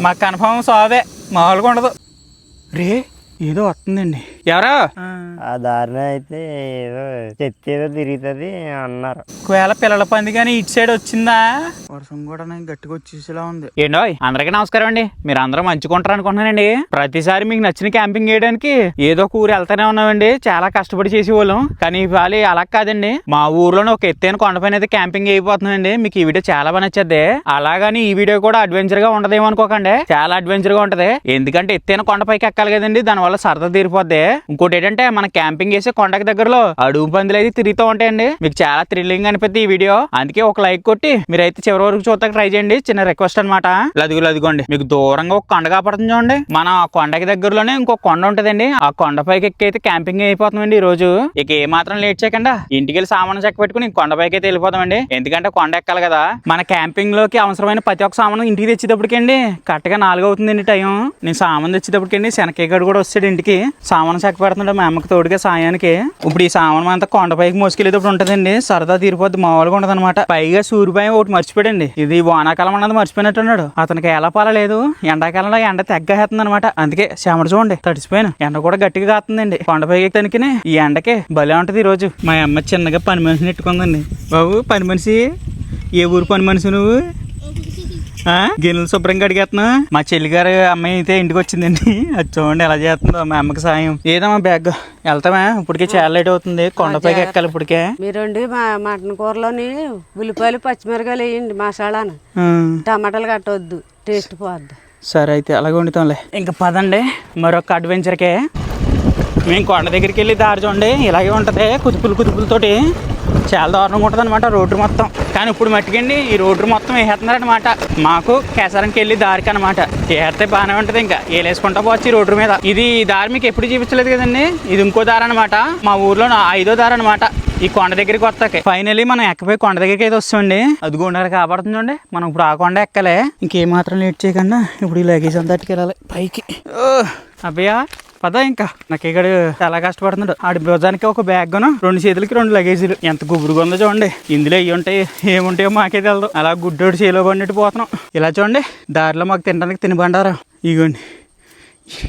మాకు కన్ఫర్మ్ సావే. మామూలుగా ఉండదు. రే ఏదో వస్తుందండి. ఎవరా? ఆ. దారిన అయితే ఏదో చెత్త ఏదో తిరుగుతుంది అన్నారు. ఒకవేళ పిల్లల పంది కానీ ఇటు సైడ్ వచ్చిందా? వర్షం కూడా నాకు గట్టిగా వచ్చేసేలా ఉంది. ఏంటో అందరికీ నమస్కారం అండి. మీరు అందరూ మంచుకుంటారు అనుకుంటున్నానండి. ప్రతిసారి మీకు నచ్చిన క్యాంపింగ్ చేయడానికి ఏదో ఒక ఊరు వెళ్తానే ఉన్నామండి. చాలా కష్టపడి చేసేవాళ్ళం. కానీ ఇవాళ అలా కాదండి. మా ఊర్లోనే ఒక ఎత్తైన కొండపైన అయితే క్యాంపింగ్ అయిపోతుందండి మీకు ఈ వీడియో చాలా బాగా నచ్చద్ది. అలాగని ఈ వీడియో కూడా అడ్వెంచర్గా ఉండదేమో అనుకోకండి. చాలా అడ్వెంచర్గా ఉంటది. ఎందుకంటే ఎత్తైన కొండపైకి ఎక్కాలి కదండి. దానివల్ల సరదా తీరిపోద్ది. ఇంకోటి ఏంటంటే మన క్యాంపింగ్ చేసే కొండకి దగ్గరలో అడుగు పందులు అయితే తిరుగుతూ ఉంటాయండి. మీకు చాలా థ్రిల్లింగ్ అనిపిస్తుంది ఈ వీడియో. అందుకే ఒక లైక్ కొట్టి మీరైతే చివరి వరకు చూడటానికి ట్రై చేయండి. చిన్న రిక్వెస్ట్ అనమాట లదుగు అదిగోండి మీకు దూరంగా ఒక కొండ కాపాడుతుంది చూడండి. మన కొండకి దగ్గరలోనే ఇంకో కొండ ఉంటదండి. ఆ కొండపైకి ఎక్కి అయితే క్యాంపింగ్ అయిపోతుందండి ఈ రోజు ఇక ఏ మాత్రం లేట్ చేయకుండా ఇంటికి వెళ్ళి సామాను చెక్క పెట్టుకుని కొండపైకి అయితే వెళ్ళిపోతామండి. ఎందుకంటే కొండ ఎక్కాలి కదా. మన క్యాంపింగ్లోకి అవసరమైన ప్రతి ఒక్క సామాను ఇంటికి తెచ్చేటప్పటికండి కరెక్ట్గా నాలుగు అవుతుందండి టైం. నేను సామాన్ తెచ్చేటప్పటికండి శనకేగడు కూడా వస్తాడు ఇంటికి. సామాను చెక్క పెడుతున్నాడు మా అమ్మకి తోడుగా సాయానికి. ఇప్పుడు ఈ సామాన్ అంతా కొండపైకి మోసుకెళ్ళేటప్పుడు ఉంటుందండి. సరదా తీరిపోద్ది మామూలుగా ఉండదు అనమాట పైగా సూర్యపై ఒకటి మర్చిపోయాడండి. ఇది వానాకాలం అన్నది మర్చిపోయినట్టున్నాడు. అతనికి ఎలా పాలలేదు ఎండాకాలంలో ఎండ తెగ్గేస్తుంది అనమాట అందుకే చెమట చూడండి తడిసిపోయాను. ఎండ కూడా గట్టిగా కాస్తుందండి కొండపైకి తనకి ఈ ఎండకి భలే ఉంటుంది ఈ రోజు. మా అమ్మ చిన్నగా పని మనిషిని ఎట్టుకుందండి. బాబు పని మనిషి? ఏ ఊరు పని మనిషి నువ్వు? గిన్నెలు శుభ్రంగా అడిగేస్తున్నా? మా చెల్లి గారు అమ్మాయి అయితే ఇంటికి వచ్చిందండి. అది చూడండి ఎలా చేస్తుందో మా అమ్మకి సాయం. ఏదమ్మా బ్యాగ్? వెళ్తామా? ఇప్పటికే చాలా లేట్ అవుతుంది. కొండపైకి ఎక్కాలి ఇప్పటికే. మీరండి మా మటన్ కూరలోని ఉల్లిపాయలు పచ్చిమిరకాయలు వేయండి మసాలాను. టమాటాలు కట్టవద్దు టేస్ట్ పోద్ది. సరే అయితే అలాగే వండుతాంలే. ఇంకా పదండి. మరొక అడ్వెంచర్కే మేము కొండ దగ్గరికి వెళ్ళి దారి చూడండి. ఇలాగే ఉంటుంది. కుతుపులు కుతుపులతోటి చాలా దారుణంగా ఉంటుంది అనమాట రోడ్డు మొత్తం. కానీ ఇప్పుడు మట్టుకండి ఈ రోడ్డు మొత్తం వేసేస్తున్నారనమాట మాకు కేసరంకి వెళ్ళి దారికి అనమాట వేస్తే బాగానే ఉంటుంది ఇంకా. ఏలేసుకుంటా పోవచ్చు ఈ రోడ్డు మీద. ఇది ఈ దారి మీకు ఎప్పుడు చూపించలేదు కదండి? ఇది ఇంకో దారి అనమాట మా ఊర్లో ఐదో దారి అనమాట ఈ కొండ దగ్గరికి వస్తాకే. ఫైనలీ మనం ఎక్కపోయి కొండ దగ్గరికి అయితే వస్తామండి. అది గుండారు కాబడుతుంది చూడండి. మనం ఇప్పుడు ఆ కొండ ఎక్కలే. ఇంకేం మాత్రం లేట్ చేయకుండా ఇప్పుడు ఈ లగేజ్ అంతా వెళ్ళాలి పైకి. ఓ, అబ్బయ్యా. పదా ఇంకా. నాకు ఇక్కడ చాలా కష్టపడుతున్నాడు. ఆడి భుజానికి ఒక బ్యాగ్ రెండు చేతులకి రెండు లగేజీలు ఎంత గుబురుగా ఉందో చూడండి. ఇందులో ఇవి ఉంటాయి ఏముంటాయో మాకే తెలదు. అలా గుడ్డోడు చేలో పడినట్టు పోతున్నాం. ఇలా చూడండి. దారిలో మాకు తినడానికి తినబండారా ఇగోండి.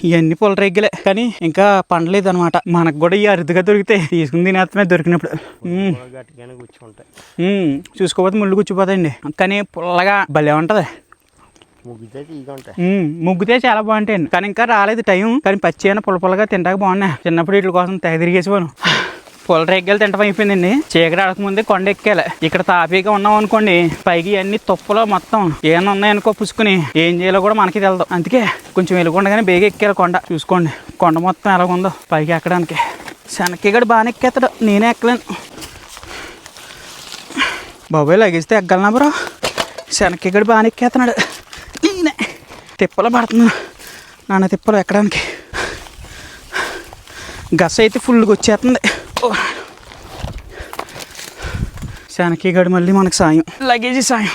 ఇవన్నీ పొల రెగ్గులే. కానీ ఇంకా పండలేదు అనమాట మనకు కూడా ఈ అరుదుగా దొరికితే తీసుకుని తినేస్తమే దొరికినప్పుడు. చూసుకోకపోతే ముళ్ళు కూర్చుపోతాయండి కానీ పుల్లగా భలే ఉంటది. ముగ్గుతే చాలా బాగుంటాయండి. కానీ ఇంకా రాలేదు టైం. కానీ పచ్చి అయినా పులపులగా పుల్లగా తింటాక బాగున్నాయి. చిన్నప్పుడు వీటి కోసం తెగ తిరిగేసిపోను పొల రేగ్గాలు తింటం అయిపోయిందండి. చీకటి ఆడకముందే కొండ ఎక్కాలి ఇక్కడ తాపీగా ఉన్నాం అనుకోండి పైకి అన్ని తుప్పలో మొత్తం ఏమైనా ఉన్నాయనుకో పుసుకుని ఏం చేయాలో కూడా మనకి తెలదు. అందుకే కొంచెం వెలుగుండగానే బేగా ఎక్కాలి కొండ. చూసుకోండి. కొండ మొత్తం ఎలాగుందో పైకి ఎక్కడానికి. శనక్కిగడు బాగానే ఎక్కేస్తాడు. నేనే ఎక్కలేను. బాబాయ్ లగిస్తే ఎగ్గలనా బ్రో? శనక్కిగడు బాగానే ఎక్కేస్తున్నాడు. తిప్పలు పడుతున్నా. నాన్న తిప్పలు ఎక్కడానికి? గస అయితే ఫుల్గా వచ్చేస్తుంది. ఓ. గడు మళ్ళీ మనకు సాయం. లగేజీ సాయం.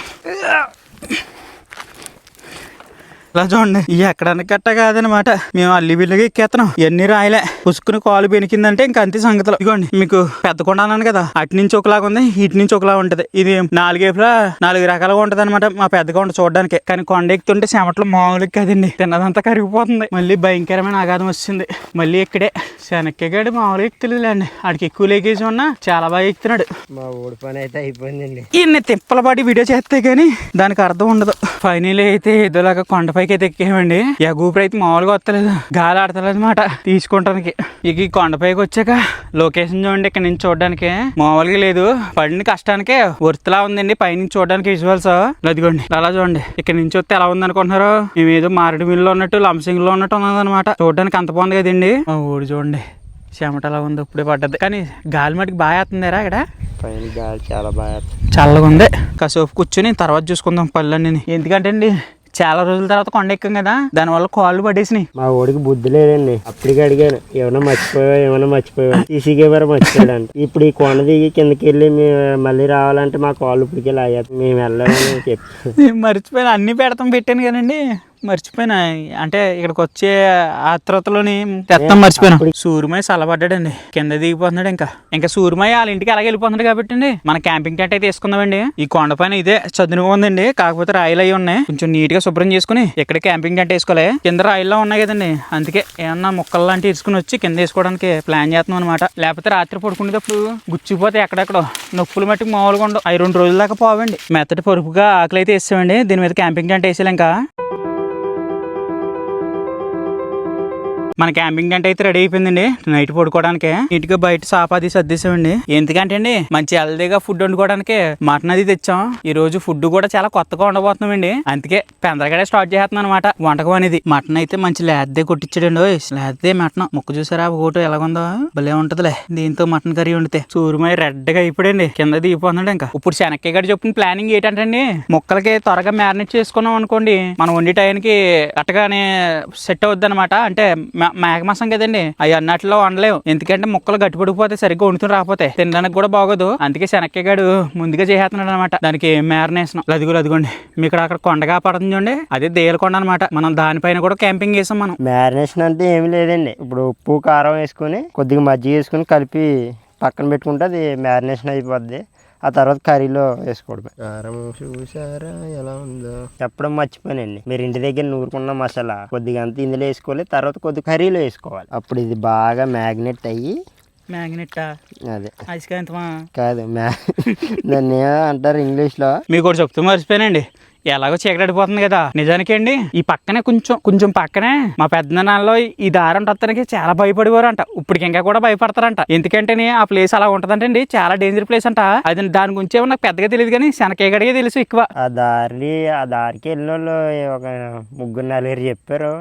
ఇలా చూడండి. ఇవి ఎక్కడానికి గట్ట కాదనమాట. మేము అల్లి బిల్లుగా ఎక్కేస్తున్నాం ఎన్ని రాయలే. పుసుకుని కాలు బెనికిందంటే ఇంకా అంతే సంగతులు. ఇదిగోండి మీకు పెద్ద కొండ అన్నాను కదా అటు నుంచి ఒకలాగా ఉంది ఇటు నుంచి ఒకలా ఉంటది. ఇది నాలుగేపులా నాలుగు రకాలుగా ఉంటది అనమాట మా పెద్ద కొండ చూడడానికి. కానీ కొండ ఎక్కుతుంటే చెమటలు మామూలు కదండి. తిన్నదంతా కరిగిపోతుంది. మళ్ళీ భయంకరమైన ఆఘాతం వచ్చింది. మళ్ళీ ఇక్కడే శనక్కిగాడు మామూలుగా ఎక్కుతలేదండి ఆడికి ఎక్కువ లేకేసి ఉన్నా చాలా బాగా ఎక్కుతున్నాడు మా ఊడి పని అయితే అయిపోయిందండి. ఇన్ని తిప్పల పాటి వీడియో చేస్తే గానీ దానికి అర్థం ఉండదు. ఫైనల్ అయితే ఏదోలాగా కొండపైకి అయితే ఎక్కేమండి ఎగూపురు అయితే మామూలుగా వస్తలేదు. గాలి ఆడతలేదు అనమాట తీసుకుంటానికి. ఇక ఈ కొండపైకి వచ్చాక లొకేషన్ చూడండి ఇక్కడ నుంచి చూడడానికి. మామూలుగా లేదు. పడిన కష్టానికే వర్తిలా ఉందండి. పైనుంచి చూడడానికి విజువల్స్ అదిగోండి అలా చూడండి. ఇక్కడ నుంచి వస్తే ఎలా ఉంది అనుకుంటున్నారు మేము ఏదో మారేడు మిల్లు ఉన్నట్టు లంసింగ్లో ఉన్నట్టు ఉన్నదన్నమాట. చూడడానికి అంత బాగుంది కదండి. ఊరు చూడండి. చెమట అలా ఉంది ఇప్పుడే పడ్డది. కానీ గాలి మటుకు బాగా వేస్తుందిరా ఇక్కడ? పైన గాలి చాలా బాగా చల్లగా ఉంది. కాసేపు కూర్చొని తర్వాత చూసుకుందాం పళ్ళన్నీ ఎందుకంటే అండి చాలా రోజుల తర్వాత కొండ ఎక్కాం కదా దానివల్ల కాళ్ళు పడేసినాయి. మా ఊడికి బుద్ధి లేదండి. అప్పటికి అడిగాను ఏమైనా మర్చిపోయావా? ఏమైనా మర్చిపోయావా? సీసీ కెమెరా మర్చిపోయాడు ఇప్పుడు ఈ కొండ దిగి కిందకి వెళ్ళి మేము మళ్ళీ రావాలంటే మా కాళ్ళు ఇప్పటికి లాగేస్తాం మేము వెళ్ళామని చెప్పి. మర్చిపోయిన అన్ని పెడతాం పెట్టాను కదండి. మర్చిపోయినా. అంటే ఇక్కడికి వచ్చే ఆత్రతలోని తెత్తం మర్చిపోయినా. సూర్యమయ్య సలబడ్డాడండి కింద దిగిపోతున్నాడు ఇంకా. ఇంకా సూర్యమయ్య వాళ్ళ ఇంటికి అలాగే వెళ్ళిపోతున్నాడు కాబట్టి అండి మన క్యాంపింగ్ టెంట్ అయితే వేసుకుందామండి. ఈ కొండ పైన ఇదే చదునుగా ఉందండి. కాకపోతే రాయిలు అయి ఉన్నాయి. కొంచెం నీట్గా శుభ్రం చేసుకుని ఇక్కడ క్యాంపింగ్ టెంట్ వేసుకోవాలి కింద రాయిల్లో ఉన్నాయి కదండి. అందుకే ఏమన్నా మొక్కలు లాంటివి ఇసుకుని వచ్చి కింద వేసుకోవడానికి ప్లాన్ చేస్తున్నాం అనమాట లేకపోతే రాత్రి పడుకునేటప్పుడు గుచ్చిపోతే ఎక్కడెక్కడో నొప్పులు మట్టుకు మామూలుగా ఉండవు. అవి రెండు రోజుల దాకా పోవండి. మెత్తటి పొరుపుగా ఆకలి అయితే వేసామండి దీని మీద క్యాంపింగ్ టెంట్ వేసేలా ఇంకా మన క్యాంపింగ్ టెంట్ అయితే రెడీ అయిపోయిందండి. నైట్ పడుకోవడానికి. నీట్గా బయట సాపాది సర్దేశామండి ఎందుకంటే అండి మంచి హెల్దీగా ఫుడ్ వండుకోవడానికి మటన్ అది తెచ్చాం. ఈ రోజు ఫుడ్ కూడా చాలా కొత్తగా ఉండబోతున్నామండి అందుకే పెందరగడే స్టార్ట్ చేస్తున్నాను అనమాట వంటకం అనేది. మటన్ అయితే మంచి లేద్దే కొట్టించాడండి ఓయ్. లేద్దే మటన్ ముక్క చూసారా ఫోటో ఎలాగుందో? భలే ఉంటదిలే. దీంతో మటన్ కర్రీ వండితే. సూర్యమై రెడ్గా అయిపోయింది కింద దిగిపోతున్నాడు ఇంకా. ఇప్పుడు శనక్కాయ గడి చెప్పిన ప్లానింగ్ ఏంటంటే అండి ముక్కలకి త్వరగా మ్యారినేట్ చేసుకున్నాం అనుకోండి మనం వండే టైంకి కరెక్ట్గానే సెట్ అవుద్ది అనమాట అంటే మేక మాసం కదండి. అవి అన్నట్లో వండలేవు. ఎందుకంటే ముక్కలు గట్టిపడిపోతే సరిగ్గా వండుతుని రాకపోతే తినడానికి కూడా బాగోదు. అందుకే శనక్కిగాడు ముందుగా చేసేస్తున్నాడు అనమాట దానికి మ్యారినేషన్ అదిగో అదిగోండి. మీకు అక్కడ కొండగా పడుతుంది చూడండి. అదే దేలకొండ అనమాట మనం దానిపైన కూడా క్యాంపింగ్ చేసాం మనం. మ్యారినేషన్ అంటే ఏమి లేదండి. ఇప్పుడు ఉప్పు కారం వేసుకొని కొద్దిగా మజ్జిగ వేసుకొని కలిపి పక్కన పెట్టుకుంటే అది మ్యారినేషన్ అయిపోద్ది. ఆ తర్వాత కర్రీలో వేసుకోవడమే. కారం చూసారా? ఎలా ఉందో? చెప్పడం మర్చిపోయానండి. మీరు ఇంటి దగ్గర నూరుకున్న మసాలా కొద్దిగా అంత ఇందులో వేసుకోవాలి తర్వాత కొద్ది కర్రీలో వేసుకోవాలి. అప్పుడు ఇది బాగా మ్యాగ్నెట్ అయ్యి మ్యాగ్నెట్? అదే. ఐస్కాంతమా కాదు మ్యా దాన్ని అంటారు ఇంగ్లీష్లో? మీకు ఒకటి చెప్తూ మర్చిపోయానండి. ఎలాగో చీకటడిపోతుంది కదా. నిజానికి అండి ఈ పక్కనే కొంచెం కొంచెం పక్కనే మా పెద్దనాన్నలో ఈ దారం టత్తనికి చాలా భయపడేవారంట ఇప్పటికి ఇంకా కూడా భయపడతారంట. ఎందుకంటే ఆ ప్లేస్ అలా ఉంటదంటండి చాలా డేంజర్ ప్లేస్ అంట. అది దాని గురించి ఏమో నాకు పెద్దగా తెలియదు కానీ శనకేగడిగే తెలుసు ఎక్కువ. ఆ దారి ఆ దారికి వెళ్ళిన వాళ్ళు ఒక ముగ్గురు నలుగురు చెప్పారు.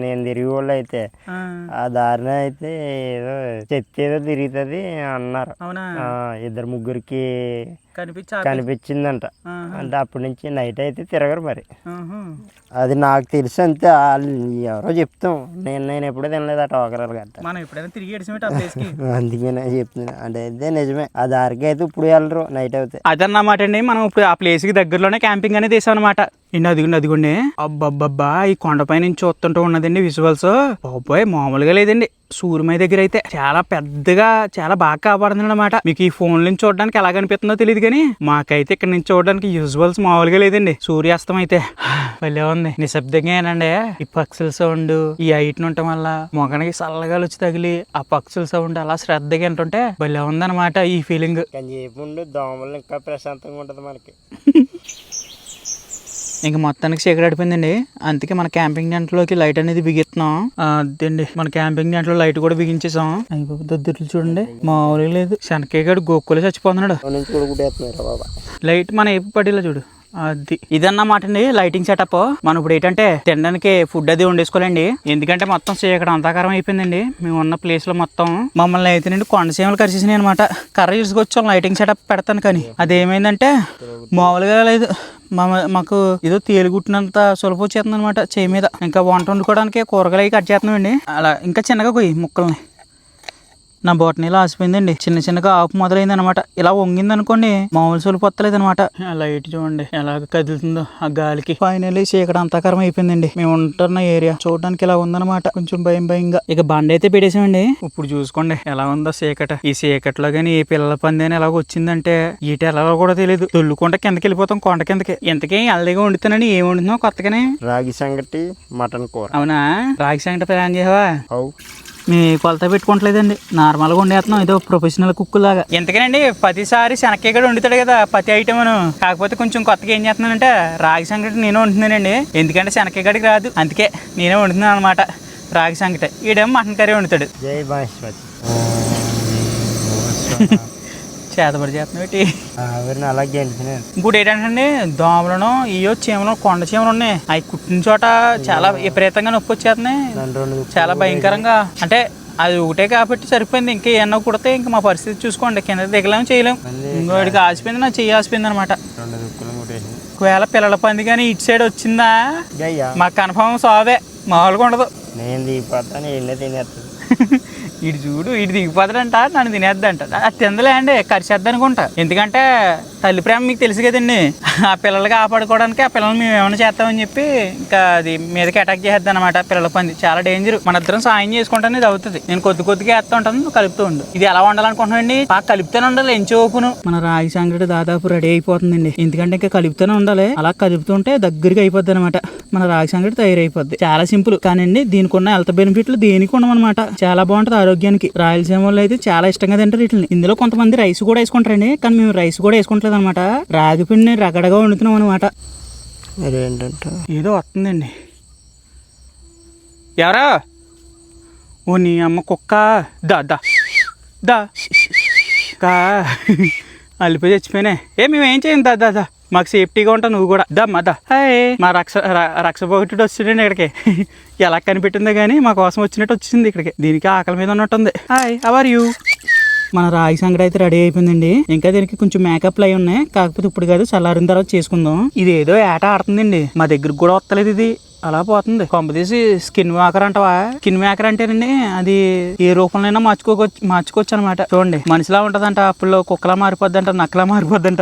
నేను తిరిగి వాళ్ళు అయితే ఆ దారిన అయితే ఏదో చెత్త ఏదో తిరుగుతుంది అన్నారు. అవునా? ఆ, ఇద్దరు ముగ్గురికి కనిపించిందంట. అంటే అప్పటి నుంచి నైట్ అయితే తిరగరు మరి. అది నాకు తెలుసు అంతే వాళ్ళు ఎవరో చెప్తాం. నేను నేను ఎప్పుడూ మనం ఎప్పుడైనా తిరిగి ఏడిసినట్టు ఆ ప్లేస్కి. అందుకే నేను చెప్తున్నా. అంటే ఇదే నిజమే. ఆ దారికి అయితే ఇప్పుడు వెళ్ళరు నైట్ అవుతే. అదన్నమాట అండి. మనం ఇప్పుడు ఆ ప్లేస్కి దగ్గరలోనే క్యాంపింగ్ అనేది వేసాం అనమాట ఇండి అదిగోండి అదిగోండి అబ్బబ్బబ్బా ఈ కొండపై నుంచి చూస్తుంటూ ఉన్నదండి విజువల్స్ బాబోయ్ మామూలుగా లేదండి. సూర్యమయ దగ్గర అయితే చాలా పెద్దగా చాలా బాగా కాపాడుతుంది అనమాట మీకు ఈ ఫోన్ నుంచి చూడడానికి ఎలా కనిపిస్తుందో తెలియదు కానీ మాకైతే ఇక్కడ నుంచి చూడడానికి విజువల్స్ మామూలుగా లేదండి. సూర్యాస్తం అయితే భలే ఉంది. నిశ్శబ్దంగానండి ఈ పక్షుల సౌండ్ ఈ హైట్ ఉండటం వల్ల మొగనికి చల్లగా వచ్చి తగిలి ఆ పక్షుల సౌండ్ అలా శ్రద్ధగా వింటుంటే భలే ఉందన్నమాట ఈ ఫీలింగ్. దోమలు ఇంకా ప్రశాంతంగా ఉంటుంది మనకి. ఇంక మొత్తానికి చీకటి అడిపోయిందండి అందుకే మన క్యాంపింగ్ టెంట్లోకి లైట్ అనేది బిగిస్తున్నాం అదండి మన క్యాంపింగ్ టెంట్లో లైట్ కూడా బిగించేసాం. అయిపోయి దద్దరులు చూడండి. మామూలుగా లేదు. శనకేగాడు గోక్కులే చచ్చిపోతున్నాడు. మన నుంచి కూడా కుట్టేస్తున్నారు బాబా? లైట్ మన ఏపు పడేలా చూడు. అది. ఇదన్నమాట అండి లైటింగ్ సెటప్. మనం ఇప్పుడు ఏంటంటే తినడానికి ఫుడ్ అది వండేసుకోవాలండి. ఎందుకంటే మొత్తం చీకటి అంతాకారం అయిపోయిందండి. మేము ఉన్న ప్లేస్లో మొత్తం మమ్మల్ని అయితే నుండి కొండసీమలు కరిచేసినాయి అనమాట కర్ర తీసుకొచ్చాం లైటింగ్ సెటప్ పెడతాను కానీ అదేమైందంటే మామూలుగా లేదు. మా మాకు ఏదో తేలిగుట్టినంత సులభ వచ్చేస్తుంది అనమాట చేయి మీద. ఇంకా వంట వండుకోవడానికి కూరగాయలు అవి కట్ చేస్తున్నామండి. అలా ఇంకా చిన్నగా పోయి ముక్కల్ని. నా బొటనీలో ఆసిపోయిందండి. చిన్న చిన్నగా ఆపు మొదలైంది అనమాట ఇలా వంగింది అనుకోండి మామూలు సొలు పొత్తలేదు అనమాట లైట్ చూడండి ఎలాగ కదులుతుందో ఆ గాలికి. ఫైనల్లీ చీకటి అంతాకరం అయిపోయిందండి. మేము ఉంటున్న ఏరియా చూడడానికి ఇలా ఉందన్నమాట. కొంచెం భయం భయంగా. ఇక బండి అయితే పెట్టేసామండి. ఇప్పుడు చూసుకోండి ఎలా ఉందో చీకట. ఈ చీకట్లో గానీ ఏ పిల్లల పంది అని ఎలాగ వచ్చిందంటే ఈట ఎలా కూడా తెలియదు దొల్లుకుంటే కిందకి వెళ్ళిపోతాం కొండ కిందకి. ఇంతకీ హెల్దీగా వండుతానని ఏం వండుతున్నావు కొత్తగానే? రాగి సంగటి మటన్ కూర. అవునా? రాగి సంగటి ప్లాన్ చేయవా అవు మీ కొలత పెట్టుకోవట్లేదండి. నార్మల్గా వండేస్తున్నాం ఏదో ప్రొఫెషనల్ కుక్ లాగా. ఎందుకనండి? ప్రతిసారి శనక్కాయ కూడా వండుతాడు కదా ప్రతి ఐటమ్ కాకపోతే కొంచెం కొత్తగా ఏం చేస్తున్నానంటే రాగి సంగటి నేను వండుతున్నానండి. ఎందుకంటే శనక్కాయ రాదు. అందుకే నేనే వండుతున్నాను అనమాట రాగి సంగటి. ఈడేమో మటన్ కర్రీ వండుతాడు. జై చేతబడి చేస్తున్నాడు ఆవిరిని అలా గెలిచినాను ఇంకోటి ఏంటంటే దోమలను ఇయో చీమలు కొండ చీమలు ఉన్నాయి అవి కుట్టిన చోట చాలా విపరీతంగా నొప్పి వచ్చేస్తున్నాయి. చాలా భయంకరంగా. అంటే అది ఒకటే కాబట్టి సరిపోయింది. ఇంకా ఏమన్నా కుడితే ఇంకా మా పరిస్థితి చూసుకోండి. కింద దిగలేము చేయలేము ఇంకోటికి ఆసిపోయింది నా చెయ్యి ఆసిపోయింది అనమాట ఒకవేళ పిల్లల పంది కానీ ఇటు సైడ్ వచ్చిందా? మాకు కన్ఫర్మ్ సావే. మామూలుగా ఉండదు. నేను ఇటు చూడు ఇటు దిగిపోతాడంట నన్ను తినేద్దంట. అది తిందలే అండి కరిచేద్ది అనుకుంటా. ఎందుకంటే తల్లి ప్రేమ మీకు తెలుసు కదండి. ఆ పిల్లలు కాపాడుకోవడానికి ఆ పిల్లల్ని మేము ఏమైనా చేస్తామని చెప్పి ఇంకా అది మీదకి అటాక్ చేసేద్దాం అనమాట పిల్లల పంది చాలా డేంజర్ మన ఇద్దరం సాయం చేసుకుంటానే ఇది అవుతుంది. నేను కొద్ది కొద్దిగా వేస్తూ ఉంటాను నువ్వు కలుపుతూ ఉండు. ఇది ఎలా వండాలనుకుంటున్నాండి బాగా కలుపుతూనే ఉండాలి ఎంచోపును మన రాగి సంగటి దాదాపు రెడీ అయిపోతుందండి. ఎందుకంటే ఇంకా కలుపుతూనే ఉండాలి. అలా కలుపుతుంటే దగ్గరికి అయిపోద్ది అనమాట మన రాగి సంగటి తయారైపోద్ది. చాలా సింపుల్. కానండి దీనికి ఉన్న హెల్త్ బెనిఫిట్లు దేనికి ఉండమన్నమాట చాలా బాగుంటుంది ఆరోగ్యం ఆరోగ్యానికి రాయలసీమ వాళ్ళు అయితే చాలా ఇష్టంగా తింటారు వీటిని. ఇందులో కొంతమంది రైస్ కూడా వేసుకుంటారండి కానీ మేము రైస్ కూడా వేసుకుంటలేదు అనమాట రాగి పిండిని రగడగా వండుతున్నాం అనమాట ఏదో వస్తుందండి. ఎవరా? ఓ నీ అమ్మ కుక్క. దా దా. దా. కా. అల్లిపోయి చచ్చిపోయినా. ఏ మేము ఏం చేయం? దా దా దా. మాకు సేఫ్టీగా ఉంటావు నువ్వు కూడా. దమ్మా దా. హాయ్. మా రక్ష ర- రక్ష పోగొట్టుడు వచ్చిండండి ఇక్కడికి. ఎలా కనిపెట్టిందో కానీ మా కోసం వచ్చినట్టు వచ్చింది ఇక్కడికి. దీనికి ఆకలి మీద ఉన్నట్టుంది. హాయ్ అవర్ యూ మన రాగి సంగడి అయితే రెడీ అయిపోయిందండి. ఇంకా దీనికి కొంచెం మేకప్ అయి ఉన్నాయి. కాకపోతే ఇప్పుడు కాదు చల్లారిన తర్వాత చేసుకుందాం. ఇది ఏదో ఏట ఆడుతుందండి. మా దగ్గరకు కూడా వస్తలేదు ఇది. అలా పోతుంది. కొంపదీసి స్కిన్ మేకర్ అంటవా? స్కిన్ మేకర్ అంటేనండి అది ఏ రూపంలో మార్చుకోవచ్చు మార్చుకోవచ్చు అనమాట చూడండి మనిషిలా ఉంటదంట అప్పుడు కుక్కలా మారిపోద్దంట నక్కలా మారిపోద్దంట.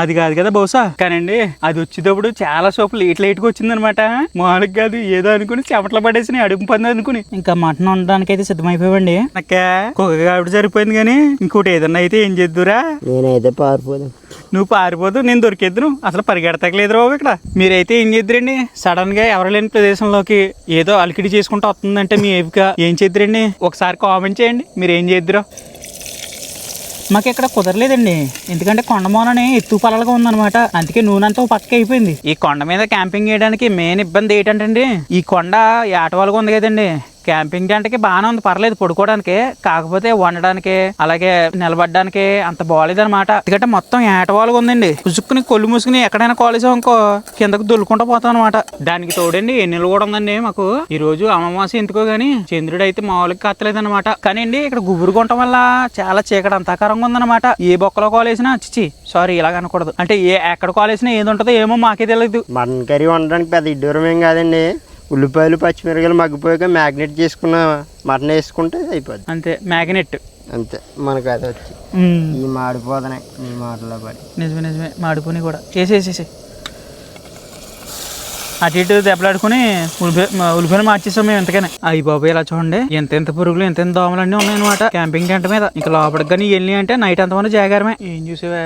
అది కాదు కదా బహుశా? కానండి అది వచ్చేటప్పుడు చాలా సోపు లేట్ లేట్గా వచ్చిందనమాట. మామూలుగా కాదు ఏదో అనుకుని చెమటలు పడేసి అడుగు పొంది అనుకుని. ఇంకా మటన్ వండడానికి అయితే సిద్ధమైపోయావండి. అక్క కుక్క కాబట్టి సరిపోయింది కానీ ఇంకోటి ఏదన్నా అయితే ఏం చేద్దురా? నేనైతే పారిపోదాం. నువ్వు పారిపోదు నేను దొరికేద్దును. అసలు పరిగెడతలేదు రావు ఇక్కడ. మీరైతే ఏం చేద్దరండి? సడన్గా ఎవరు లేని ప్రదేశంలోకి ఏదో అలికిడి చేసుకుంటూ వస్తుందంటే మీ ఏవిక ఏం చేద్దరండి? ఒకసారి కామెంట్ చేయండి మీరు ఏం చేద్దరో. మాకు ఇక్కడ కుదరలేదండి. ఎందుకంటే కొండమోనని ఎత్తు పొలాలుగా ఉందన్నమాట. అందుకే నూనెంతా అంతా పక్క అయిపోయింది. ఈ కొండ మీద క్యాంపింగ్ చేయడానికి మెయిన్ ఇబ్బంది ఏంటంటే ఈ కొండ ఏటవాలుగా ఉంది కదండి. క్యాంపింగ్ టెంట్కి బాగానే ఉంది. పర్లేదు పడుకోవడానికి కాకపోతే వండడానికి అలాగే నిలబడడానికి అంత బాగాలేదనమాట ఎందుకంటే మొత్తం ఏటవాలుగా ఉందండి. పుసుక్కుని కొల్లు మూసుకుని ఎక్కడైనా కాలేజ్ ఇంకో కిందకు దొల్లుకుంటూ పోతాం అనమాట దానికి తోడండి ఎన్నెలు కూడా ఉందండి మాకు. ఈ రోజు అమావాస్య ఎందుకో గానీ చంద్రుడు అయితే మామూలుగా కత్తలేదు అనమాట కానీ అండి ఇక్కడ గుబురు కొట్టడం వల్ల చాలా చీకటి అంతాకారంగా ఉందన్నమాట. ఏ బొక్కలో కాలేసినా చిచి సారీ ఇలాగ అనకూడదు. అంటే ఏ ఎక్కడ కాలేసినా ఏది ఉంటుందో ఏమో మాకే తెలియదు మటన్ కర్రీ వండడానికి పెద్ద ఇడ్డూరం ఏం కాదండి. ఉల్లిపాయలు పచ్చిమిరపకాయలు మగ్గిపోయాక మ్యాగ్నెట్ చేసుకున్న మటన్ వేసుకుంటే అయిపోద్ది. అంతే మ్యాగ్నెట్. అంతే మనకు అది వచ్చి. ఈ మాడిపోతున్నాయి ఈ మాటలో పడి. నిజమే నిజమే మాడిపోయి కూడా. వేసేసేసి అటు ఇటు దెబ్బలాడుకుని ఉల్లిపాయ ఉల్లిపాయలు మార్చేసాం మేము ఎంతకనే అయ్యి బాబు ఇలా చూడండి. ఎంత ఎంత పురుగులు ఎంత ఎంత దోమలు అన్నీ ఉన్నాయన్నమాట. క్యాంపింగ్ టెంట్ మీద. ఇంకా లోపలికి కానీ వెళ్ళి అంటే నైట్ అంతమంది జాగారమే. ఏం చూసావా?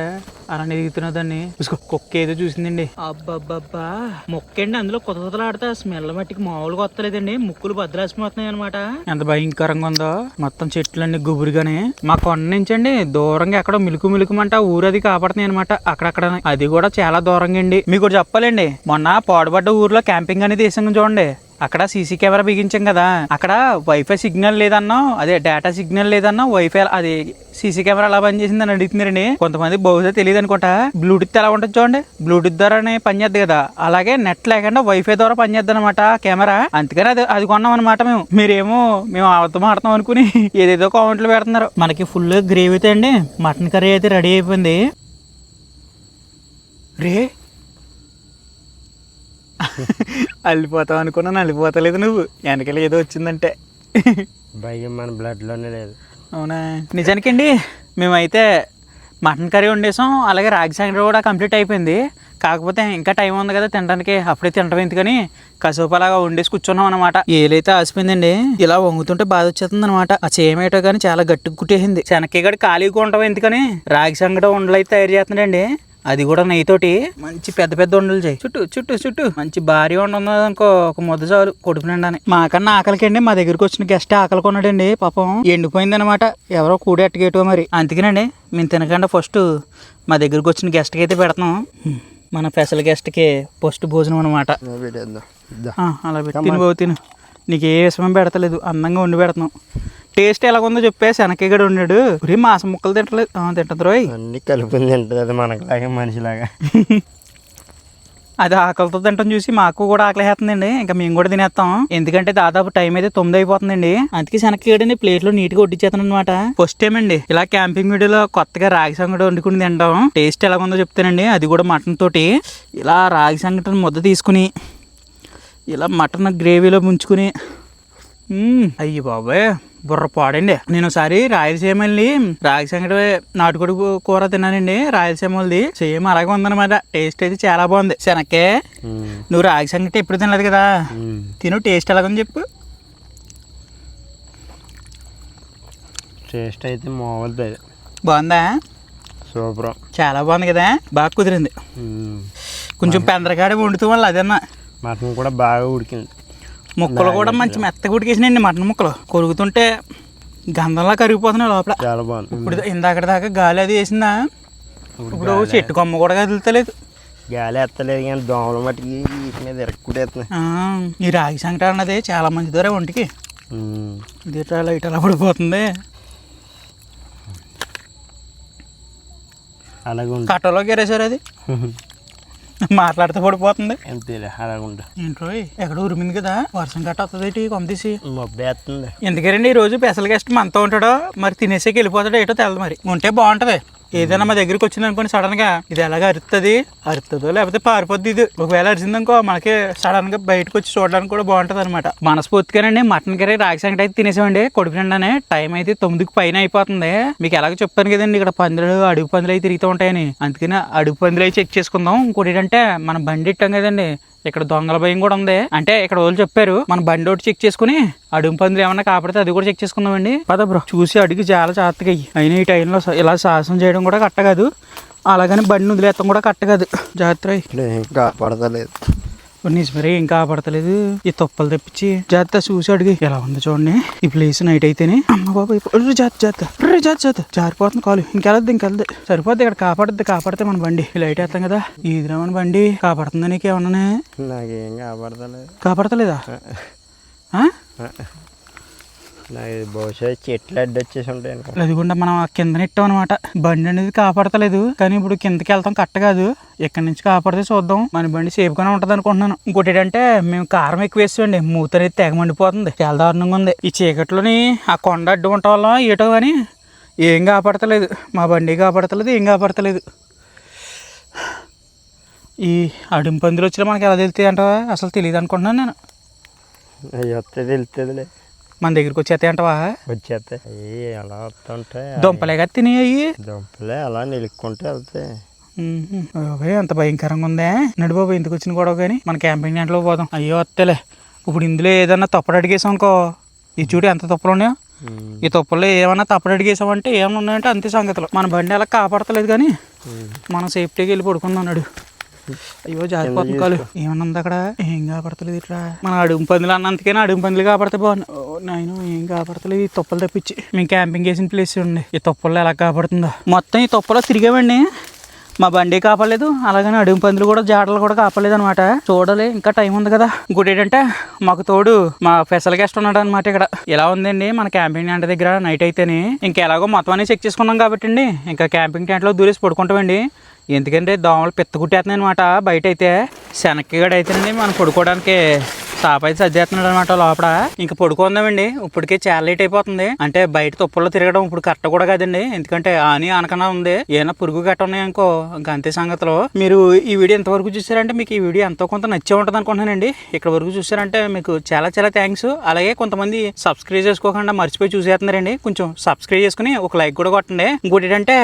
అలా ఎదుగుతున్నా దాన్ని చూసుకో కుక్క ఏదో చూసిందండి. అబ్బబ్బబ్బా. మొక్కండి అందులో కొత్త కొత్తలు ఆడితే. స్మెల్ మట్టికి మామూలుగా వస్తలేదండి ముక్కులు భద్రాసిపోతున్నాయి అనమాట ఎంత భయంకరంగా ఉందో. మొత్తం చెట్లన్నీ గుబురుగానే. మా కొండ నుంచి అండి దూరంగా ఎక్కడో మిలుకు మిలుకుమంట ఊరది కాపాడుతున్నాయి అనమాట అక్కడక్కడ అది కూడా చాలా దూరంగా అండి. మీకు చెప్పాలండి. మొన్న పాడుబడ్డ ఊర్లో క్యాంపింగ్ అనేది వేసాం చూడండి. అక్కడ సీసీ కెమెరా బిగించాం కదా. అక్కడ వైఫై సిగ్నల్ లేదన్నా అదే డేటా సిగ్నల్ లేదన్నా వైఫై అది సీసీ కెమెరా ఎలా పనిచేసింది అని అడుగుతున్నారండి. కొంతమంది బహుశా తెలియదు అనుకుంటా బ్లూటూత్ ఎలా ఉంటుంది చూడండి. బ్లూటూత్ ద్వారానే పనిచేద్ది కదా. అలాగే నెట్ లేకుండా వైఫై ద్వారా పనిచేద్ది అనమాట కెమెరా. అందుకని అది అది కొన్నాం అనమాట మేము. మీరేమో మేము అవతం ఆడతాం అనుకుని ఏదేదో కామెంట్లు పెడుతున్నారు. మనకి ఫుల్ గ్రేవీ అయితే అండి. మటన్ కర్రీ అయితే రెడీ అయిపోయింది. రే అల్లిపోతావు అనుకున్నాను అల్లిపోతలేదు నువ్వు. వెనకాల ఏదో వచ్చిందంటే. భయం మన బ్లడ్లోనే లేదు. అవునా? నిజానికండి మేమైతే మటన్ కర్రీ వండేసాం అలాగే రాగి సంగటి కూడా కంప్లీట్ అయిపోయింది. కాకపోతే ఇంకా టైం ఉంది కదా తినడానికి అప్పుడే తినడం ఎందుకని కసుపు అలాగా వండేసి కూర్చున్నాం అనమాట ఏలైతే ఆసిపోయిందండి ఇలా వంగుతుంటే బాధ వచ్చేస్తుంది అనమాట ఆ చేయమేటో కానీ చాలా గట్టిగా కుట్టేసింది. శనక్కి గడి ఖాళీగా ఉండవు ఎందుకని? రాగి సంగటి వండలు అయితే తయారు చేస్తున్నాడండి. అది కూడా నెయ్యితోటి మంచి పెద్ద పెద్ద వండలు చేయి. చుట్టూ చుట్టూ చుట్టూ. మంచి భారీ వండ ఉన్నది అనుకో ఒక ముద్ద చాలు కొడుకు నిండాని. మాకన్నా ఆకలికండి మా దగ్గరికి వచ్చిన గెస్ట్ ఆకలి కొన్నాడండి పాపం ఎండిపోయింది అనమాట ఎవరో కూడి అట్టగేటో మరి. అందుకేనండి మేము తినకుండా ఫస్ట్ మా దగ్గరికి వచ్చిన గెస్ట్కి అయితే పెడతాం. మన స్పెషల్ గెస్ట్కి ఫస్ట్ భోజనం అనమాట అలా పెట్టి తిని బాబు తిను. నీకు ఏ విషయం పెడతలేదు అందంగా వండి పెడతాం. టేస్ట్ ఎలాగుందో చెప్పే శనక్కగడ ఉన్నాడు ఒరే మాసం ముక్కలు తింటలేదు ఆ, తింటది రోయ్. అన్ని కలుపుకుని తింటుంది అది మనకులాగా మనిషిలాగా. అది ఆకలితో తింటాం చూసి మాకు కూడా ఆకలి వేస్తుందండి ఇంకా మేము కూడా తినేస్తాం. ఎందుకంటే దాదాపు టైం అయితే తొమ్మిది అయిపోతుందండి. అందుకే శనక్కేడని ప్లేట్లో నీట్గా వడ్డించేస్తాను అనమాట ఫస్ట్ టైం అండి. ఇలా క్యాంపింగ్ వీడియోలో కొత్తగా రాగి సంగటి వండుకుని తింటాం. టేస్ట్ ఎలా ఉందో చెప్తానండి. అది కూడా మటన్ తోటి. ఇలా రాగి సంగటిని ముద్ద తీసుకుని ఇలా మటన్ గ్రేవీలో ముంచుకుని. అయ్యి బాబాయ్. బుర్ర పాడండి నేను ఒకసారి రాయలసీమ వెళ్ళి రాగి సంగటి నాటుకోడి కూర తిన్నానండి. రాయలసీమ వాళ్ళది సేమ్ అలాగే ఉందన్నమాట. టేస్ట్ అయితే చాలా బాగుంది. శనక్కే. నువ్వు రాగి సంగటి ఎప్పుడు తినలేదు కదా. తిను టేస్ట్ ఎలాగని చెప్పు. టేస్ట్ అయితే మామూలుది అది బాగుందా? సూపర్. చాలా బాగుంది కదా? బాగా కుదిరింది. కొంచెం పెందరగాడ వండుతూ వాళ్ళు అదన్నా. మటన్ కూడా బాగా ఉడికింది. ముక్కలు కూడా మంచి మెత్తగా ఉడికేసినాయండి మటన్ ముక్కలు. కొరుకుతుంటే గంధంలా కరిగిపోతున్నాయి లోపల. చాలా బాగుంది ఇప్పుడు ఇందాక దాకా గాలి అది వేసిందా? ఇప్పుడు చెట్టు కొమ్మ కూడా కదులుతలేదు. గాలి ఎత్తలేదు కానీ దోమల మట్టుకి వీటి మీద ఈ రాగి సంకట అన్నది చాలా మంచిదోరే ఒంటికి. ఉమ్. ఇది ఇట్లా లైట్ అలా పడిపోతుంది. అలాగే కట్టలోకి ఎరేసారు అది. మాట్లాడితే పడిపోతుంది. అంతేలే ఏంట్రో ఎక్కడ ఉరిమింది కదా వర్షం కట్ట వస్తుంది కొమ్మ తీసి? మబ్బు వేస్తుంది. ఎందుకండి ఈ రోజు స్పెషల్ గెస్ట్ మనతో ఉంటాడో మరి తినేసేకి వెళ్ళిపోతాడో ఏటో తెలదు మరి. ఉంటే బాగుంటది. ఏదైనా మా దగ్గరికి వచ్చింది అనుకోండి సడన్గా ఇది ఎలాగ అరుస్తుంది అరుతుందో లేకపోతే పారిపోద్ది ఇది. ఒకవేళ అరిచిందనుకో మనకి సడన్గా బయటకు వచ్చి చూడడానికి కూడా బాగుంటది అనమాట మనస్ఫూర్తిగానండి మటన్ కర్రీ రాగి సంగటి అయితే తినేసామండి. కొడుకు నిండానే టైం అయితే తొమ్మిదికి పైన అయిపోతుంది. మీకు ఎలాగ చెప్పాను కదండి ఇక్కడ పందులు అడుగు పందులు అయితే తిరుగుతూ ఉంటాయని. అందుకని అడుగు పందులు అయితే చెక్ చేసుకుందాం. ఇంకోటి ఏంటంటే మనం బండి ఇట్టాం కదండి ఇక్కడ దొంగల భయం కూడా ఉంది. అంటే ఇక్కడ వాళ్ళు చెప్పారు మన బండి ఒకటి చెక్ చేసుకుని అడుగు పందులు ఏమన్నా కాపాడితే అది కూడా చెక్ చేసుకుందామండి. పద బ్రో చూసి అడిగి చాలా జాగ్రత్తగా అయ్యి. అయినా ఈ టైంలో ఇలా సాహసం చేయడం కూడా కట్ట కాదు. అలాగని బండి వదిలేస్తాం కూడా కట్ట కాదు. జాగ్రత్త అయ్యి. కాపాడతలేదు నిజమరే ఏం కాపాడతలేదు. ఈ తొప్పలు తెప్పించి జాగ్రత్త చూసి అడిగి ఎలా ఉంది చూడండి. ఈ ప్లేస్ నైట్ అయితేనే. అమ్మ బాబు జాత్ జాత్ జాత్ జాత్ జారిపోతుంది కాలు. ఇంకెళ్ళద్దు ఇంకెళ్ళదు సరిపోద్ది ఇక్కడ కాపాడుద్ది కాపాడితే మన బండి. లైట్ వేస్తాం కదా. ఈదిరా మన బండి. కాపాడుతుందా నీకేమన్నానే? నాకేం కాపాడతలేదు? నాకు బహుశా చెట్లు అడ్డొచ్చేసి ఉంటాయి మనం కింద నెట్టాం అనమాట బండి అనేది కాపాడతలేదు. కానీ ఇప్పుడు కిందకి వెళ్తాం కట్ట కాదు. ఇక్కడ నుంచి కాపాడితే చూద్దాం. మన బండి సేఫ్ గానే ఉంటది అనుకుంటున్నాను. ఇంకోటి ఏంటంటే మేము కారం ఎక్కువ వేసామండి మూత అనేది తెగ మండిపోతుంది. చాలా దారుణంగా ఉంది. ఈ చీకట్లోని ఆ కొండ అడ్డు ఉండటం వల్ల ఏటో కానీ ఏం కాపాడతలేదు. మా బండి కాపాడతలేదు ఏం కాపాడతలేదు. ఈ అడిం పందులు వచ్చినా మనకి ఎలా తెలుస్తాయి అంటావా? అసలు తెలియదు అనుకుంటున్నాను నేను. వస్తే తెలుస్తుందిలే. మన దగ్గరికి వచ్చేస్తాయి అంటావా వచ్చేస్తాయి ఎలా దుంపలే కదా తినేయి. దుంపలే అలా నిలుక్కుంటే వెళ్తాయి అంత భయంకరంగా ఉందే. నడు బాబు ఎందుకు వచ్చిన గొడవ కానీ మన క్యాంపింగ్ దాంట్లో పోదాం. అయ్యో వస్తేలే ఇప్పుడు ఇందులో ఏదన్నా తప్పుడు అడిగేసాం అనుకో ఈ చూడు ఎంత తప్పులు ఉన్నాయో. ఈ తప్పుల్లో ఏమన్నా తప్పుడు అడిగేసామంటే ఏమన్నా ఉన్నాయంటే అంతే సంగతులు. మన బండి అలా కాపాడతలేదు కానీ. మనం సేఫ్టీకి వెళ్ళి పడుకుందాం అయ్యో జారిపోతుంది కాలు ఏమన్నా అక్కడ? ఏం కాపాడతలేదు ఇట్లా మన అడుగు పందులు అన్నంతకైనా అడుగు పందులు కాపాడితే బాగుంది ఓ నాయన ఏం కాపాడతలేదు. ఈ తొప్పలు తప్పించి. మేము క్యాంపింగ్ చేసిన ప్లేస్ ఉండి. ఈ తొప్పల్లో ఎలా కాపాడుతుందో. మొత్తం ఈ తొప్పలో తిరిగామండి. మా బండి కాపాడలేదు. అలాగని అడుగు పందులు కూడా జాడలు కూడా కాపాడలేదు అనమాట చూడాలి ఇంకా టైం ఉంది కదా. ఇంకోటి ఏంటంటే మాకు తోడు మా స్పెషల్ గెస్ట్ ఉన్నాడు అనమాట ఇక్కడ. ఎలా ఉందండి? మన క్యాంపింగ్ టెంట్ దగ్గర నైట్ అయితేనే. ఇంకా ఎలాగో మొత్తం అన్ని చెక్ చేసుకున్నాం కాబట్టి అండి ఇంకా క్యాంపింగ్ టెంట్లో దూరేసి పడుకుంటామండి. ఎందుకంటే దోమలు పెత్త అనమాట బయట అయితే శనక్కిగడ అయితేనండి మనం పడుకోవడానికి సాప అయితే సర్దేస్తున్నాడు అనమాట లోపల. ఇంకా పడుకుందామండి. ఇప్పటికే చాలా లేట్ అయిపోతుంది. అంటే బయట తుప్పల్లో తిరగడం ఇప్పుడు కరెక్ట్ కూడా కదండి. ఎందుకంటే ఆని అనకనా ఉంది. ఏమైనా పురుగు గట్ట ఉన్నాయనుకో ఇంకా అంతే సంగతిలో. మీరు ఈ వీడియో ఎంతవరకు చూసారంటే మీకు ఈ వీడియో ఎంతో కొంత నచ్చే ఉంటుంది అనుకుంటున్నానండి. ఇక్కడ వరకు చూసారంటే మీకు చాలా చాలా థ్యాంక్స్ అలాగే కొంతమంది సబ్స్క్రైబ్ చేసుకోకుండా మర్చిపోయి చూసేస్తున్నారండి. కొంచెం సబ్స్క్రైబ్ చేసుకుని ఒక లైక్ కూడా కొట్టండి. ఇంకోటి ఏంటంటే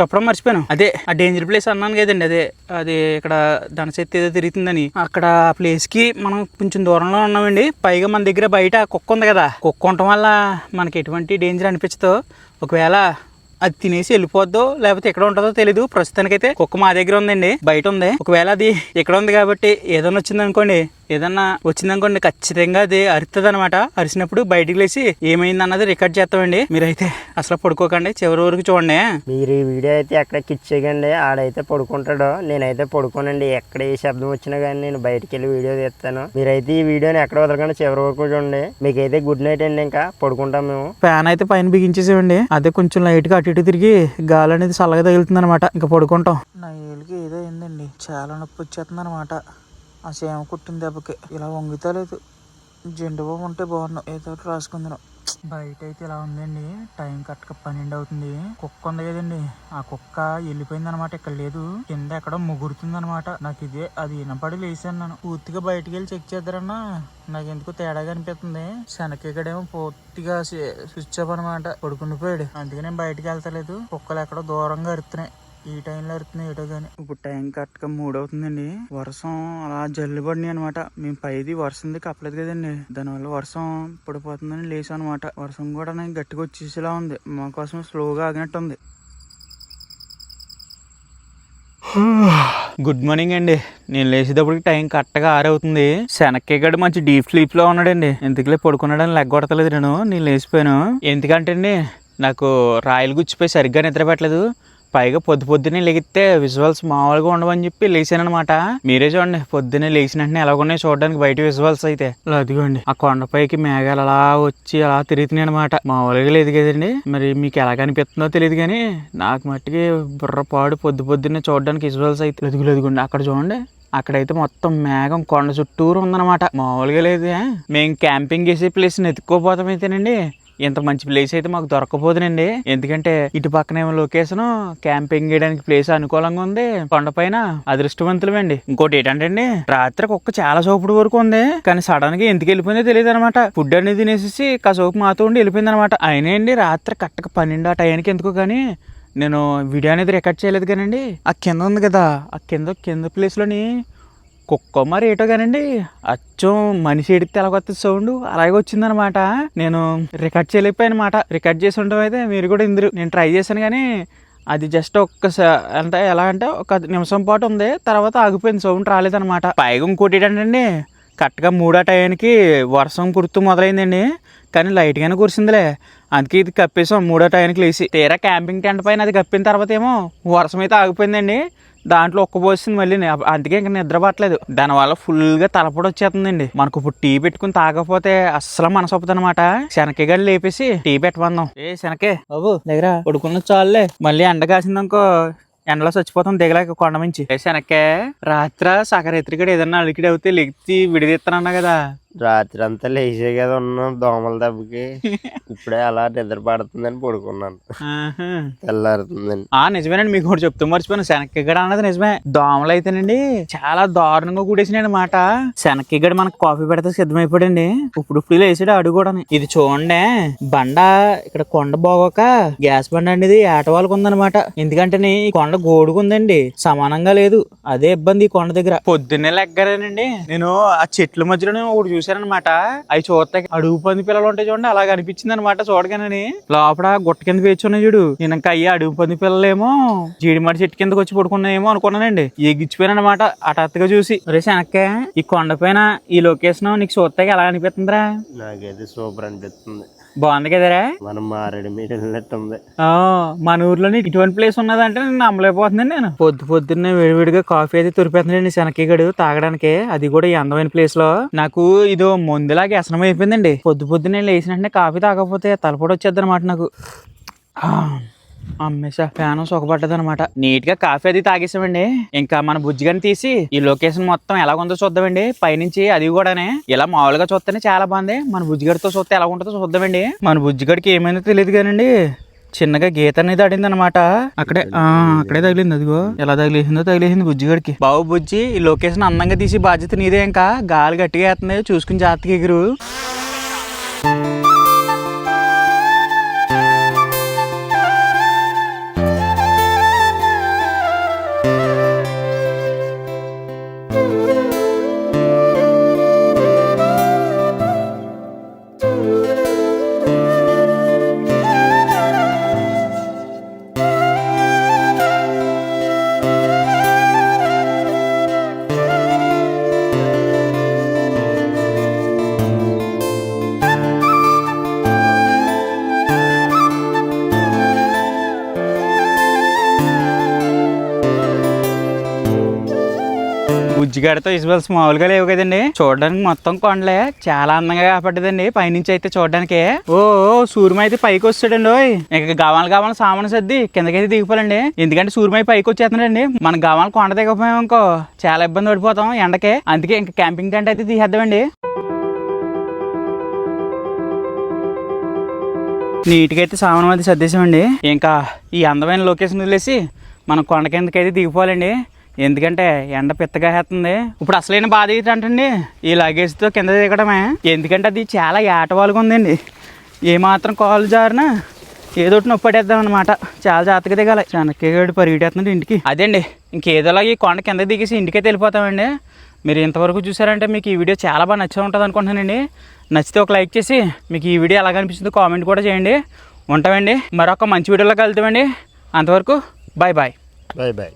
చెప్పడం మర్చిపోయాను. అదే. ఆ డేంజర్ ప్లేస్ అన్నాను కదండి అదే. అది ఇక్కడ దనసెత్తి ఏదో తిరుగుతుందని. అక్కడ ఆ ప్లేస్కి మనం కొంచెం దూరంలో ఉన్నామండి. పైగా మన దగ్గర బయట కుక్క ఉంది కదా. కుక్క ఉండటం వల్ల మనకి ఎటువంటి డేంజర్ అనిపించదు. ఒకవేళ అది తినేసి వెళ్ళిపోద్దో లేకపోతే ఎక్కడ ఉంటుందో తెలీదు. ప్రస్తుతానికైతే కుక్క మా దగ్గర ఉందండి. బయట ఉంది. ఒకవేళ అది ఇక్కడ ఉంది కాబట్టి ఏదైనా వచ్చింది అనుకోండి ఏదన్నా వచ్చిందనుకోండి ఖచ్చితంగా అది అరుతుంది అనమాట అరిచినప్పుడు బయటికి లేచి ఏమైంది అన్నది రికార్డ్ చేస్తామండి. మీరైతే అసలు పడుకోకండి చివరి వరకు చూడండి. మీరు ఈ వీడియో అయితే ఎక్కడ కిచ్చేయకండి ఆడైతే పడుకుంటాడో. నేనైతే పడుకోనండి. ఎక్కడ ఏ శబ్దం వచ్చినా కానీ నేను బయటికి వెళ్ళి వీడియో తీస్తాను. మీరైతే ఈ వీడియోని ఎక్కడ వదలకుండా చివరి వరకు చూడండి. మీకైతే గుడ్ నైట్ అండి ఇంకా. పడుకుంటాం మేము. ఫ్యాన్ అయితే పైన బిగించేసేవండి అదే కొంచెం లైట్గా అటు ఇటు తిరిగి గాలి అనేది చల్లగా తగులుతుంది అనమాట ఇంకా పడుకుంటాం. నా ఏళ్ళకి ఏదో అయిందండి. చాలా నొప్పి వచ్చేస్తుంది అనమాట ఆ సేమ కుట్టిన దెబ్బకి. ఇలా వంగితలేదు జెండు బాబు ఉంటే బాగున్నావు ఏదో ఒకటి రాసుకుందాం బయట అయితే ఇలా ఉందండి. టైం కరెక్ట్గా పన్నెండు అవుతుంది. కుక్క ఉంది కదండి. ఆ కుక్క వెళ్ళిపోయింది అనమాట ఇక్కడ లేదు. కింద ఎక్కడో ముగురుతుంది అనమాట నాకు ఇదే అది వినపడి లేసాను నేను. పూర్తిగా బయటకు వెళ్ళి చెక్ చేద్దరన్నా. నాకు ఎందుకు తేడాగా అనిపిస్తుంది. శనక్కిక్కడేమో పూర్తిగా స్విచ్ ఆఫ్ అనమాట. పడుకుండిపోయాడు అందుకే నేను బయటకు వెళ్తలేదు. కుక్కలు ఎక్కడో దూరంగా అరుతున్నాయి ఈ టైంలో అరుతున్నాయి ఏటో కానీ ఇప్పుడు టైం కరెక్ట్గా మూడు అవుతుందండి. వర్షం అలా జల్లు పడినాయి అనమాట మేము పైది వర్షంది కప్పలేదు కదండి. దానివల్ల వర్షం పడిపోతుందని లేచాం అనమాట వర్షం కూడా నేను గట్టిగా వచ్చేసేలా ఉంది. మా కోసం స్లోగా ఆగినట్టు ఉంది గుడ్ మార్నింగ్ అండి. నేను లేచేటప్పటికి టైం కరెక్ట్గా ఆరవుతుంది శనక్కేగడు మంచి డీప్ స్లీప్లో ఉన్నాడండి. ఎందుకులే పడుకున్నాడని లెగ్గొడతలేదు నేను. నేను లేచిపోయాను. ఎందుకంటే అండి నాకు రాయలు గుచ్చిపోయి సరిగ్గా నిద్ర పెట్టలేదు. పైగా పొద్దు పొద్దున్నే లెగితే విజువల్స్ మామూలుగా ఉండవని చెప్పి లేచాను అనమాట మీరే చూడండి పొద్దున్నే లేచిన వెంటనే ఎలాగున్నాయి చూడడానికి బయట విజువల్స్ అయితే. అదిగోండి. ఆ కొండపైకి మేఘాలు అలా వచ్చి అలా తిరుగుతున్నాయి అనమాట మామూలుగా లేదు కదండి. మరి మీకు ఎలా కనిపిస్తుందో తెలియదు కానీ నాకు మట్టికి బుర్రపాడు పొద్దు పొద్దున్నే చూడడానికి విజువల్స్ అయితే. ఎదుగులు ఎదుగుండి అక్కడ చూడండి. అక్కడైతే మొత్తం మేఘం కొండ చుట్టూరు ఉందన్నమాట. మామూలుగా లేదు? మేము క్యాంపింగ్ చేసే ప్లేస్ని ఎత్తుక్కోపోతాం అయితేనండి. ఇంత మంచి ప్లేస్ అయితే మాకు దొరకపోదునండి. ఎందుకంటే ఇటు పక్కన ఏమో లొకేషన్ క్యాంపింగ్ చేయడానికి ప్లేస్ అనుకూలంగా ఉంది. కొండపైన అదృష్టవంతులమండి. ఇంకోటి ఏంటంటే అండి రాత్రి కుక్క చాలా సోపుడు వరకు ఉంది. కానీ సడన్గా ఎందుకు వెళ్ళిపోయిందో తెలియదు అనమాట ఫుడ్ అనేది తినేసి కాసేపు మాతో ఉండి వెళ్ళిపోయింది అనమాట అయినా అండి రాత్రి కరెక్ట్గా పన్నెండు ఆ టైంకి ఎందుకో కానీ నేను వీడియో అనేది రికార్డ్ చేయలేదు కానండి. ఆ కింద ఉంది కదా ఆ కింద కింద ప్లేస్లోని కుక్క మరి ఏటో కానండి? అచ్చం మనిషి ఎడితే ఎలాగొస్తుంది సౌండ్? అలాగే వచ్చిందనమాట. నేను రికార్డ్ చేయలేకపోయాను అనమాట రికార్డ్ చేసి ఉండడం అయితే మీరు కూడా ఇందరు నేను ట్రై చేశాను కానీ అది జస్ట్ ఒక్కసారి అంటే ఎలా అంటే ఒక నిమిషం పాటు ఉంది. తర్వాత ఆగిపోయింది సౌండ్ రాలేదనమాట. పైగా ఇంకోటి ఏంటంటే కరెక్ట్గా మూడో టయానికి వర్షం కురుతూ మొదలైందండి. కానీ లైట్గానే కురిసిందిలే. అందుకే ఇది కప్పేసాం మూడో టయానికి లేచి. తీరా క్యాంపింగ్ టెంట్ పైన అది కప్పిన తర్వాత ఏమో వర్షం అయితే ఆగిపోయిందండి. దాంట్లో ఒక్క పోసింది మళ్ళీ అందుకే ఇంకా నిద్ర పట్టలేదు. దానివల్ల ఫుల్గా తలపడి వచ్చేస్తుందండి. మనకు ఇప్పుడు టీ పెట్టుకుని తాగకపోతే అస్సలు మనసు అనమాట శనకే గడి లేపేసి టీ పెట్టమందాం. ఏ శనకే బాబు దగ్గర పడుకున్న చాలులే. మళ్ళీ ఎండ కాసిందనుకో ఎండలో చచ్చిపోతాం దిగలేక కొండ నుంచి శనకే రాత్ర సకరెత్రికడు ఏదన్నా అలికిడి అవుతే లెక్కి విడిదీస్తానన్నా కదా. రాత్రి అంతా లేచే కదా ఉన్నాం దోమల దెబ్బకి. ఇప్పుడే అలా నిద్ర పడుతుందని పడుకున్నాను. తెల్లారుతుందని. ఆ నిజమేనండి మీకు కూడా చెప్తూ మర్చిపోయాను. శనక్కిగడ అన్నది నిజమే. దోమలు అయితేనండి చాలా దారుణంగా కూడేసినాయి అనమాట శనక్కిగడ మనకు కాఫీ పెడితే సిద్ధమైపోయాడండి. ఇప్పుడు ఇప్పుడు వేసాడు అడుగు కూడా ఇది చూడండి బండ ఇక్కడ కొండ బాగోక గ్యాస్ బండ అండి ఇది ఏటవాళ్ళకు ఉందన్నమాట. ఎందుకంటే ఈ కొండ గోడుగుందండి సమానంగా లేదు. అదే ఇబ్బంది ఈ కొండ దగ్గర. పొద్దున్నే లెగ్గారేనండి. నేను ఆ చెట్ల మధ్యలో ఒకటి చూశానమాట అవి చూస్తే అడుగు పంది పిల్లలు ఉంటాయి చూడండి అలాగ అనిపించింది అనమాట చూడగానే లోపల గుట్ట కింద పేర్చున్నాయి చూడు. నేను ఇంకా అయ్యి అడుగు పంది పిల్లలేమో జీడిమడి చెట్టు కిందకి వచ్చి పడుకున్నాయేమో అనుకున్నానండి. ఎగిచ్చిపోయాను అనమాట హఠాత్తుగా చూసి. రే శనక్కే ఈ కొండ ఈ లొకేషన్ నీకు చూస్తే ఎలా అనిపిస్తుందిరా? నాకైతే సూపర్ అనిపిస్తుంది. బాగుంది కదరా? మనం మారేడు మీరు వెళ్ళినట్టుంది ఆ, మన ఊర్లోని ఇటువంటి ప్లేస్ ఉన్నదంటే నేను నమ్మలేకపోతున్నాను నేను. పొద్దు పొద్దున్నే వేడివేడిగా కాఫీ అయితే తురిపేస్తున్నాండి శనక్కిగడు తాగడానికి. అది కూడా ఈ అందమైన ప్లేస్లో. నాకు ఇదో మందులాగా వ్యసనం అయిపోయిందండి. పొద్దు పొద్దున్నే లేచిన వెంటనే కాఫీ తాగకపోతే తలపొడి వచ్చేద్ది అనమాట నాకు. ఆ, అమ్మేసా ఫ్యాన్ సొగబడ్డది అనమాట నీట్గా కాఫీ అది తాగేసామండి. ఇంకా మన బుజ్జిగాని తీసి ఈ లొకేషన్ మొత్తం ఎలా ఉందో చూద్దామండి. పైనుంచి అది కూడానే ఇలా మామూలుగా చూస్తేనే చాలా బాగుంది. మన బుజ్జిగడితో చూస్తే ఎలా ఉంటుందో చూద్దామండి. మన బుజ్జిగడికి ఏమైందో తెలియదు కానండి. చిన్నగా గీత అనేది ఆడింది అనమాట అక్కడే అక్కడే తగిలింది అదిగో. ఎలా తగిలేసిందో తగిలేసింది బుజ్జిగడికి. బాబు బుజ్జి ఈ లొకేషన్ అందంగా తీసి బాధ్యత నీదే ఇంకా. గాలి గట్టిగా వేస్తుంది. చూసుకుని జాగ్రత్తగా ఎగురు. గడితో ఇసుబల్స్ మామూలుగా లేవు కదండి. చూడడానికి మొత్తం కొండలే. చాలా అందంగా కాపాడదండి. పైనుంచి అయితే చూడడానికి. ఓ ఓ, సూర్యమ అయితే పైకి వస్తాడండి ఇంకా ఇక గవాలు గవాలు సామాను సర్ది కిందకైతే దిగిపోలండి ఎందుకంటే సూర్యమై పైకి వచ్చేస్తున్నాడండి. మన గవాల కొండ దిగపోయామనుకో చాలా ఇబ్బంది పడిపోతాం ఎండకే. అందుకే ఇంకా క్యాంపింగ్ టెంట్ అయితే తీసేద్దామండి. నీట్గా అయితే సామాన్ అది సర్దేశామండి. ఇంకా ఈ అందమైన లొకేషన్ వదిలేసి మనం కొండ కిందకి అయితే దిగిపోవాలండి. ఎందుకంటే ఎండ పిత్తగా వేస్తుంది. ఇప్పుడు అసలైన బాధ ఏంటంటండి ఈ లగేజ్తో కింద దిగడమే. ఎందుకంటే అది చాలా ఏటవాలుగా ఉందండి. ఏమాత్రం కాలు జారినా ఏదో ఒకటి నొప్పి పడేద్దాం అనమాట చాలా జాగ్రత్తగా దిగాలి. చెనక్కేగాడు పరిగెట్టేస్తున్నాడు ఇంటికి. అదండి ఇంకేదోలా ఈ కొండ కింద దిగేసి ఇంటికైతే వెళ్ళిపోతామండి. మీరు ఇంతవరకు చూసారంటే మీకు ఈ వీడియో చాలా బాగా నచ్చే ఉంటుంది అనుకుంటున్నానండి. నచ్చితే ఒక లైక్ చేసి మీకు ఈ వీడియో ఎలా అనిపిస్తుందో కామెంట్ కూడా చేయండి. ఉంటామండి. మరొక మంచి వీడియోలో కలుతామండి అంతవరకు బాయ్ బాయ్ బాయ్ బాయ్